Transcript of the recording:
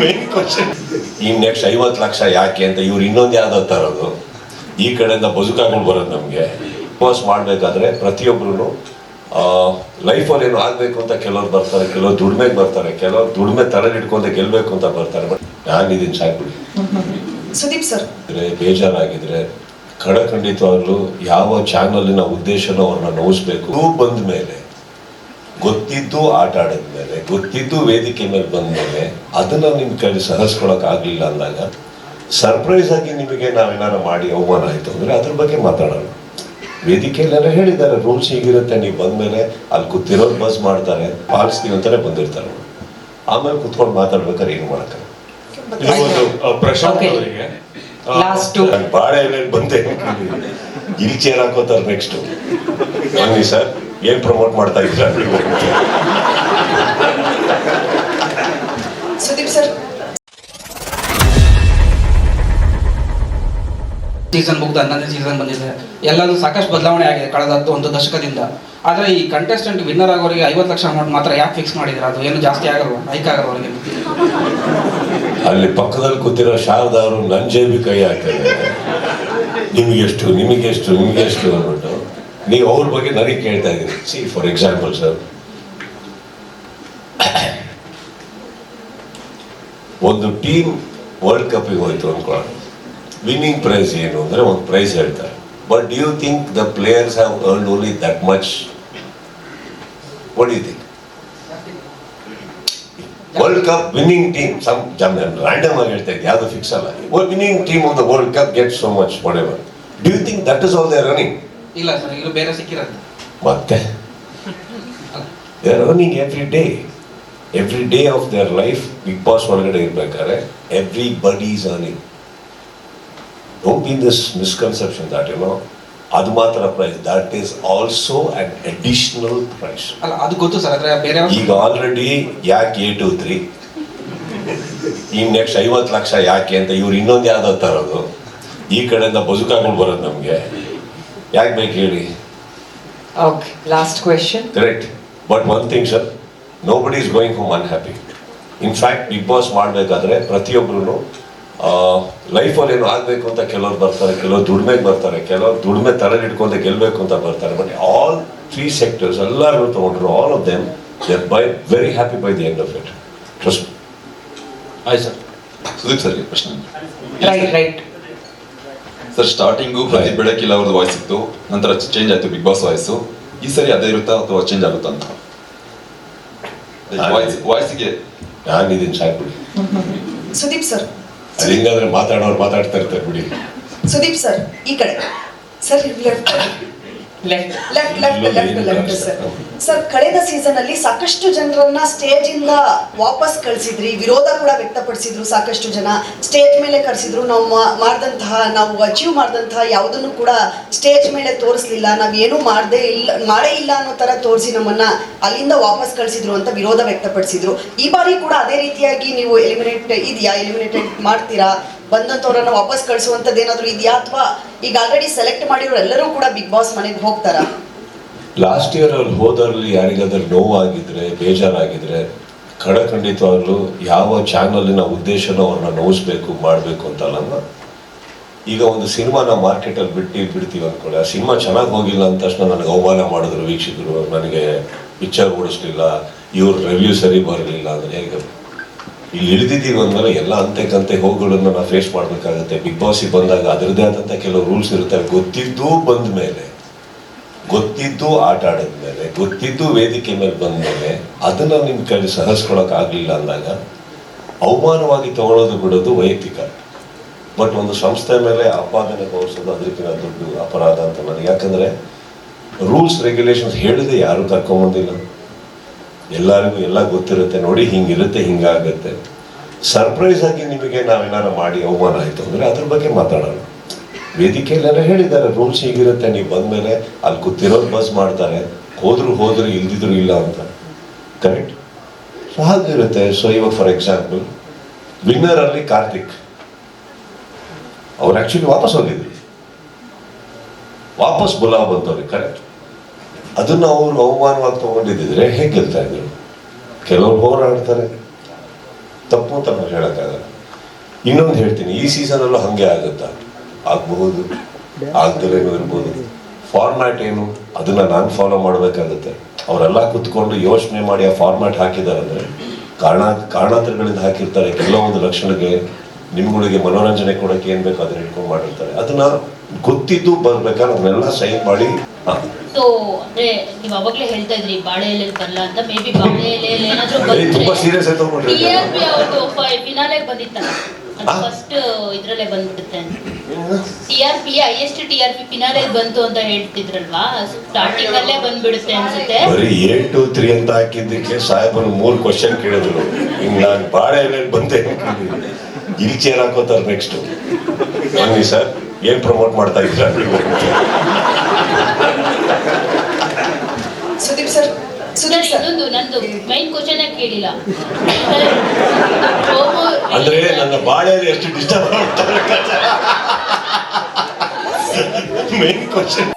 Main question ಈ next ಐವತ್ತು ಲಕ್ಷ ಯಾಕೆ ಅಂತ ಇವ್ರು ಇನ್ನೊಂದು ಯಾವ್ದೋ ತರೋದು. ಈ ಕಡೆಯಿಂದ ಬದುಕಾಗಳು ಬರೋದು ನಮಗೆ. ಪಾಸ್ ಮಾಡಬೇಕಾದ್ರೆ ಲೈಫ್ ಲೈಫಲ್ಲಿ ಏನು ಆಗಬೇಕು ಅಂತ ಕೆಲವ್ರು ಬರ್ತಾರೆ ಕೆಲವ್ರು ದುಡಿಮೆಗೆ ಬರ್ತಾರೆ ಕೆಲವ್ರು ದುಡಿಮೆ ತಲೆ ಗೆಲ್ಲಬೇಕು ಗೆಲ್ಬೇಕು ಅಂತ ಬರ್ತಾರೆ ಬಟ್ ನಾನು ಇದೀನಿ ಸಾಕ್ಬಿಡಿ ಸುದೀಪ್ ಸರ್. ಇದ್ರೆ ಬೇಜಾರಾಗಿದ್ರೆ ಖಡಖಂಡಿತವಾಗ್ಲೂ ಯಾವ ಚಾನಲಿನ ಉದ್ದೇಶನ ಅವ್ರನ್ನ ನೋಯಿಸ್ಬೇಕು ಬಂದ ಮೇಲೆ ಗೊತ್ತಿದ್ದು ಆಟ ಆಡಿದ್ಮೇಲೆ ಗೊತ್ತಿದ್ದು ವೇದಿಕೆ ಮೇಲೆ ಬಂದ ಮೇಲೆ ಅದನ್ನ ನಿಮ್ ಕಡೆ ಸಹಸ್ಕೊಳಕ್ ಆಗ್ಲಿಲ್ಲ ಅಂದಾಗ ಸರ್ಪ್ರೈಸ್ ಆಗಿ ನಿಮಗೆ ನಾವೇನಾರ ಮಾಡಿ ಅವಮಾನ ಆಯ್ತು ಅಂದ್ರೆ ಅದ್ರ ಬಗ್ಗೆ ಮಾತಾಡೋಣ. ವೇದಿಕೆಯಲ್ಲೆಲ್ಲ ಹೇಳಿದ್ದಾರೆ ರೂಲ್ಸ್ ಹೀಗಿರುತ್ತೆ ನೀವು ಬಂದ್ಮೇಲೆ ಅಲ್ಲಿ ಕೂತಿರೋದು ಬಸ್ ಮಾಡ್ತಾರೆ ಪಾಲಿಸ್ತೀವಿ ಅಂತಾನೆ ಬಂದಿರ್ತಾರೆ. ಆಮೇಲೆ ಕುತ್ಕೊಂಡು ಮಾತಾಡ್ಬೇಕಾದ್ರೆ ಏನು ಮಾಡಕ್ಕೆ ಪ್ರಶಾಂತ್ ಅವರಿಗೆ ಬಾಳೆ ಬಂದೆ ಇಲ್ಲಿ ಚೇರ್ ಹಾಕೋತಾರೆ ನೆಕ್ಸ್ಟ್ ಬನ್ನಿ ಸರ್ ಏನ್ ಪ್ರಮೋಟ್ ಮಾಡ್ತಾ ಇದ್ದೀರಾ? ಸುದೀಪ್ ಸರ್. ಸೀಸನ್ ಮುಗ್ದು ಹನ್ನೊಂದನೇ ಸೀಸನ್ ಬಂದಿದೆ. ಎಲ್ಲರೂ ಸಾಕಷ್ಟು ಬದಲಾವಣೆ ಆಗಿದೆ ಕಳೆದ ಹತ್ತು ಒಂದು ದಶಕದಿಂದ. ಆದರೆ ಈ ಕಂಟೆಸ್ಟೆಂಟ್ ವಿನ್ನರ್ ಆಗೋರಿಗೆ ಐವತ್ತು ಲಕ್ಷ ಅಮೌಂಟ್ ಮಾತ್ರ ಯಾಕೆ ಫಿಕ್ಸ್ ಮಾಡಿದ್ರೆ? ಅದು ಏನು ಜಾಸ್ತಿ ಆಗಲ್ವಾ? ಹೈಕ್ ಆಗಲ್ವಾ ಅವ್ರಿಗೆ? ಅಲ್ಲಿ ಪಕ್ಕದಲ್ಲಿ ಕೂತಿರೋ ಶಾರದಾ ಅವರು ನನ್ನ ಜೇಬಿ ಕೈ ಹಾಕ್ತಾರೆ ನಿಮಗೆಷ್ಟು ನಿಮಗೆಷ್ಟು ನಿಮಗೆಷ್ಟು ಅಂದ್ಬಿಟ್ಟು. ನೀವು ಅವ್ರ ಬಗ್ಗೆ ನನಗೆ ಕೇಳ್ತಾ ಇದ್ದೀನಿ ಸಿ ಫಾರ್ ಎಕ್ಸಾಂಪಲ್ ಸರ್ ಒಂದು ಟೀಮ್ ವರ್ಲ್ಡ್ ಕಪ್ಪಿಗೆ ಹೋಯ್ತು ಅನ್ಕೊಳ್ಳೋಣ ವಿನ್ನಿಂಗ್ ಪ್ರೈಸ್ ಏನು ಅಂದ್ರೆ ಒಂದು ಪ್ರೈಸ್ ಹೇಳ್ತಾರೆ but you think the players have earn only that much what you think world cup winning team some random ಆಗಿ ಹೇಳ್ತಾ ಇದ್ದೆ ಯಾವುದು ಫಿಕ್ಸ್ ಅಲ್ಲ winning team of the world cup get so much whatever do you think that is all they running ಇಲ್ಲ sir ಇಲ್ಲೂ ಬೇರೆ ಸಿಕ್ಕಿರತ್ತೆ ಮತ್ತೆ? Running every day every day of their life Bigg Boss ಒಳಗಡೆ ಇರ್ಬೇಕಾದ್ರೆ everybody is earning don't be this misconception that you know ಅದು ಮಾತ್ರ prize that is also an additional prize ಅಲ್ಲ ಅದು ಗೊತ್ತು ಸರ್ ಆದರೆ ಬೇರೆ ಈಗ ಆಲ್ರೆಡಿ ಯಾಕೆ ಏ ಟು ತ್ರೀ? ಈ ನೆಕ್ಸ್ಟ್ ಐವತ್ತು ಲಕ್ಷ ಯಾಕೆ ಅಂತ ಇವ್ರು ಇನ್ನೊಂದು ಯಾವ್ದು ತರೋದು ಈ ಕಡೆಯಿಂದ ಬದುಕಾಗಳು ಬರೋದು ನಮಗೆ. ಯಾಕೆ ಬೇಕು ಹೇಳಿ? Okay last question correct but one thing sir nobody is going home unhappy in fact Bigg Boss ಮಾಡಬೇಕಾದ್ರೆ ಪ್ರತಿಯೊಬ್ಬರು ಲೈಫಲ್ಲಿ ಏನು ಆಗಬೇಕು ಅಂತ ಕೆಲವ್ರು ಬರ್ತಾರೆ ಕೆಲವ್ರು ದುಡಿಮೆಗೆ ಬರ್ತಾರೆ ಕೆಲವ್ರು ದುಡಿಮೆ ತಲೆ ಗೆಲ್ಲಬೇಕು ಅಂತ ಬರ್ತಾರೆ. ಬಟ್ ಆಲ್ ತ್ರೀ ಸೆಕ್ಟರ್ಸ್ ಎಲ್ಲರೂ ತಗೊಂಡ್ರು all of them they by very happy by the end of it trust ಆಯ್ತು ಸರ್ ಸುದೀಪ್ ಸರ್ ಪ್ರಶ್ನೆ ರೈಟ್ ರೈಟ್ ಸರ್ ಸ್ಟಾರ್ಟಿಂಗು ಪ್ರತಿ ಬೆಳಕಿಲ್ಲ ಅವ್ರದ್ದು ವಾಯ್ಸ್ ಇತ್ತು. ನಂತರ ಚೇಂಜ್ ಆಯ್ತು ಬಿಗ್ ಬಾಸ್ ವಾಯ್ಸು ಈ ಸರಿ ಅದೇ ಇರುತ್ತಾ ಅಥವಾ ಚೇಂಜ್ ಆಗುತ್ತಾ ಅಂತ? ವಾಯ್ಸ್ ವಾಯ್ಸಿಗೆ ನಾನು ಇದೀನಿ ಸಾಕ್ಬಿಡಿ ಸುದೀಪ್ ಸರ್. ಅದು ಹಿಂಗಾದ್ರೆ ಮಾತಾಡೋರು ಮಾತಾಡ್ತಾ ಇರ್ತಾರೆ ಬಿಡಿ. ಸುದೀಪ್ ಸರ್ ಈ ಕಡೆ. Sir left left left left left left sir sir ಕಳೆದ ಸೀಸನ್ ಅಲ್ಲಿ ಸಾಕಷ್ಟು ಜನರನ್ನ ಸ್ಟೇಜ್ ಇಂದ ವಾಪಸ್ ಕಳಿಸಿದ್ರಿ. ವಿರೋಧ ಕೂಡ ವ್ಯಕ್ತಪಡಿಸಿದ್ರು ಸಾಕಷ್ಟು ಜನ. ಸ್ಟೇಜ್ ಮೇಲೆ ಕರೆಸಿದ್ರು ನಾವು ಮಾಡಿದಂತಹ ಮಾಡ್ದಂತಹ ನಾವು ಅಚೀವ್ ಮಾಡಿದಂತಹ ಯಾವುದನ್ನು ಕೂಡ ಸ್ಟೇಜ್ ಮೇಲೆ ತೋರಿಸ್ಲಿಲ್ಲ. ನಾವ್ ಏನು ಮಾಡದೇ ಇಲ್ಲ ಮಾಡೇ ಇಲ್ಲ ಅನ್ನೋ ತರ ತೋರಿಸಿ ನಮ್ಮನ್ನ ಅಲ್ಲಿಂದ ವಾಪಸ್ ಕಳಿಸಿದ್ರು ಅಂತ ವಿರೋಧ ವ್ಯಕ್ತಪಡಿಸಿದ್ರು. ಈ ಬಾರಿ ಕೂಡ ಅದೇ ರೀತಿಯಾಗಿ ನೀವು ಎಲಿಮಿನೇಟ್ ಇದೆಯಾ? ಎಲಿಮಿನೇಟೆಡ್ ಮಾಡ್ತೀರಾ? ಬಂದಂತವ್ರನ್ನ ವಾಪಸ್ ಕಳಿಸುವಂತದ್ದು ಏನಾದರೂ ಇದೆಯಾ? ಅಥವಾ ಈಗ ಆಲ್ರೆಡಿ ಸೆಲೆಕ್ಟ್ ಮಾಡಿರೋ ಎಲ್ಲರೂ ಕೂಡ ಬಿಗ್ ಬಾಸ್ ಮನೆಗೆ ಹೋಗ್ತಾರಾ? ಲಾಸ್ಟ್ ಇಯರ್ ಅವ್ರು ಹೋದರಲ್ಲಿ ಯಾರಿಗಾದ್ರೂ ನೋವಾಗಿದ್ರೆ, ಬೇಜಾರಾಗಿದ್ರೆ, ಖಡಖಂಡಿತವಾಗ್ಲೂ ಯಾವ ಚಾನಲಿನ ಉದ್ದೇಶನ ಅವ್ರನ್ನ ನೋಯಿಸ್ಬೇಕು ಮಾಡಬೇಕು ಅಂತಲ್ಲ ಈಗ ಒಂದು ಸಿನಿಮಾ ನಾವು ಮಾರ್ಕೆಟಲ್ಲಿ ಬಿಟ್ಟು ಬಿಡ್ತೀವಿ ಅನ್ಕೊಳ್ಳಿ. ಆ ಸಿನಿಮಾ ಚೆನ್ನಾಗಿ ಹೋಗಿಲ್ಲ ಅಂದ ತಕ್ಷಣ ನನಗೆ ಅವಮಾನ ಮಾಡಿದ್ರು ವೀಕ್ಷಕರು, ನನಗೆ ಪಿಕ್ಚರ್ ಓಡಿಸ್ಲಿಲ್ಲ, ಇವ್ರ ರಿವ್ಯೂ ಸರಿ ಬರಲಿಲ್ಲ ಅಂದರೆ ಹೇಗೆ? ಇಲ್ಲಿ ಇಳಿದಿದ್ದೀವಿ ಅಂದಮೇಲೆ ಎಲ್ಲ ಅಂತೆ ಕಂತೆ ಹೋಗುಗಳನ್ನು ನಾವು ಫೇಸ್ ಮಾಡಬೇಕಾಗುತ್ತೆ. ಬಿಗ್ ಬಾಸಿಗೆ ಬಂದಾಗ ಅದರದ್ದೇ ಆದಂಥ ಕೆಲವು ರೂಲ್ಸ್ ಇರುತ್ತೆ ಗೊತ್ತಿದ್ದೂ ಬಂದ ಮೇಲೆ, ಗೊತ್ತಿದ್ದು ಆಟ ಆಡಿದ್ಮೇಲೆ ಗೊತ್ತಿದ್ದು ವೇದಿಕೆ ಮೇಲೆ ಬಂದ ಮೇಲೆ ಅದನ್ನ ನಿಮ್ ಕೈ ಸಹಸ್ಕೊಳಕ್ ಆಗ್ಲಿಲ್ಲ ಅಂದಾಗ ಅವಮಾನವಾಗಿ ತಗೊಳ್ಳೋದು ಬಿಡೋದು ವೈಯಕ್ತಿಕ. ಬಟ್ ಒಂದು ಸಂಸ್ಥೆ ಮೇಲೆ ಆಪಾದನೆ ತೋರಿಸೋದು ಅದಕ್ಕಿಂತ ದೊಡ್ಡ ಅಪರಾಧ ಅಂತ ನನಗೆ ಯಾಕಂದ್ರೆ ರೂಲ್ಸ್ ರೆಗ್ಯುಲೇಷನ್ಸ್ ಹೇಳಿದೆ ಯಾರು ಕರ್ಕೊಂಬಂದಿಲ್ಲ. ಎಲ್ಲರಿಗೂ ಎಲ್ಲ ಗೊತ್ತಿರುತ್ತೆ, ನೋಡಿ ಹಿಂಗಿರುತ್ತೆ, ಹಿಂಗಾಗತ್ತೆ. ಸರ್ಪ್ರೈಸ್ ಆಗಿ ನಿಮಗೆ ನಾವೇನಾರು ಮಾಡಿ ಅವಮಾನ ಆಯ್ತು ಅಂದ್ರೆ ಅದ್ರ ಬಗ್ಗೆ ಮಾತಾಡೋಣ. ವೇದಿಕೆಯಲ್ಲೆಲ್ಲ ಹೇಳಿದ್ದಾರೆ ರೂಲ್ಸ್ ಹೀಗಿರುತ್ತೆ, ನೀವು ಬಂದ್ಮೇಲೆ ಅಲ್ಲಿ ಕೂತಿರೋರು ಬಸ್ ಮಾಡ್ತಾರೆ, ಹೋದ್ರು ಹೋದ್ರು ಇಲ್ದಿದ್ರು ಇಲ್ಲ ಅಂತ. ಕರೆಕ್ಟ್ ಸೊ ಹಾಗಿರುತ್ತೆ. ಸೊ ಇವಾಗ ಫಾರ್ ಎಕ್ಸಾಂಪಲ್ ವಿನ್ನರ್ ಅಲ್ಲಿ ಕಾರ್ತಿಕ್ ಅವ್ರು ಆ್ಯಕ್ಚುಲಿ ವಾಪಸ್ ಹೋಗಿದ್ರು. ವಾಪಸ್ ಬುಲಾ ಬಂತವ್ರಿಗೆ ಕರೆಕ್ಟ್ ಅದನ್ನ ಅವರು ಅವಮಾನವಾಗಿ ತಗೊಂಡಿದ್ದಿದ್ರೆ ಹೇಗೆ ಗೆಲ್ತಾ ಇದ್ರು? ಕೆಲವರು ಹೋರಾಡ್ತಾರೆ. ತಪ್ಪು ಅಂತ ಹೇಳೋಕ್ಕಾಗಲ್ಲ. ಇನ್ನೊಂದು ಹೇಳ್ತೀನಿ, ಈ ಸೀಸನ್ ಸೀಸನಲ್ಲೂ ಹಾಗೆ ಆಗುತ್ತಾ? ಆಗಬಹುದು ಆಗ್ದಲೇನು ಇರ್ಬೋದು. ಫಾರ್ಮ್ಯಾಟ್ ಏನು? ಅದನ್ನ ನಾನು ಫಾಲೋ ಮಾಡಬೇಕಾಗುತ್ತೆ. ಅವರೆಲ್ಲ ಕುತ್ಕೊಂಡು ಯೋಚನೆ ಮಾಡಿ ಆ ಫಾರ್ಮ್ಯಾಟ್ ಹಾಕಿದ್ದಾರೆ ಅಂದ್ರೆ ಕಾರಣ, ಕಾರಣಾಂತರಗಳಿಂದ ಹಾಕಿರ್ತಾರೆ. ಕೆಲವೊಂದು ಲಕ್ಷಣಕ್ಕೆ, ನಿಮ್ಗಳಿಗೆ ಮನೋರಂಜನೆ ಕೊಡಕ್ಕೆ ಏನ್ ಬೇಕು ಅದನ್ನ ಇಟ್ಕೊಂಡು ಮಾಡಿರ್ತಾರೆ. ಅದನ್ನ ಗೊತ್ತಿದ್ದು ಬರ್ಬೇಕಾದ್ರೆ ಅದನ್ನೆಲ್ಲ ಸೈನ್ ಮಾಡಿ ಸೊ ಅಂದ್ರೆ ನೀವು ಅವಾಗ್ಲೇ ಹೇಳ್ತಾ ಇದ್ರಿ ಬಾಳೆ ಎಲೆ ಬರಲ್ಲ ಅಂತ. ಮೇ ಬಿ ಬಾಳೆ ಎಲೆಯಲ್ಲಿ ಏನಾದ್ರೂ ಬಂದ್ರೆ. ಟಿ ಆರ್ ಪಿ ಅವ್ರದ್ದು ಫಿನಾಲೆ ಬಂದಿತ್ತಲ್ಲ ಅದು? ಫಸ್ಟ್ ಇದ್ರಲ್ಲೇ ಬಂದ್ಬಿಡುತ್ತೆ T R P highest T R P finale ಬಂತು ಅಂತ ಹೇಳ್ತಿದ್ರಲ್ವಾ? ಸ್ಟಾರ್ಟಿಂಗ್ ಅಲ್ಲೇ ಬಂದ್ಬಿಡುತ್ತೆ ಅನ್ಸುತ್ತೆ. ಬರೀ ಏಟ್ ಟು ತ್ರೀ ಅಂತ ಹಾಕಿದ್ದಕ್ಕೆ ಸಾಹೇಬರು ಮೂರು ಕ್ವಶನ್ ಕೇಳಿದ್ರು. ಹಿಂಗ್ ನಾನು ಬಾಳೆ ಎಲೆ ಬಂದೆ ಇಲ್ಲಿ ಚೇರ್ ಹಾಕೋತಾರೆ ನೆಕ್ಸ್ಟ್ ಬನ್ನಿ ಸರ್ ಏನ್ ಪ್ರಮೋಟ್ ಮಾಡ್ತಾ ಇದ್ದೀರಾ ಸುದೀಪ್ ಸರ್ ಸುದೀಪ್ ಸರ್ ಇನ್ನೊಂದು ನಂದು ಮೈನ್ ಕ್ವಶನ್ ಕೇಳಿಲ್ಲ? ಅಂದ್ರೆ ನನ್ನ ಬಾಳೆಯಲ್ಲಿ ಎಷ್ಟು ಡಿಸ್ಟರ್ಬ್ ಮಾಡ್ತಾರೆ ಮೇನ್ ಕ್ವಶನ್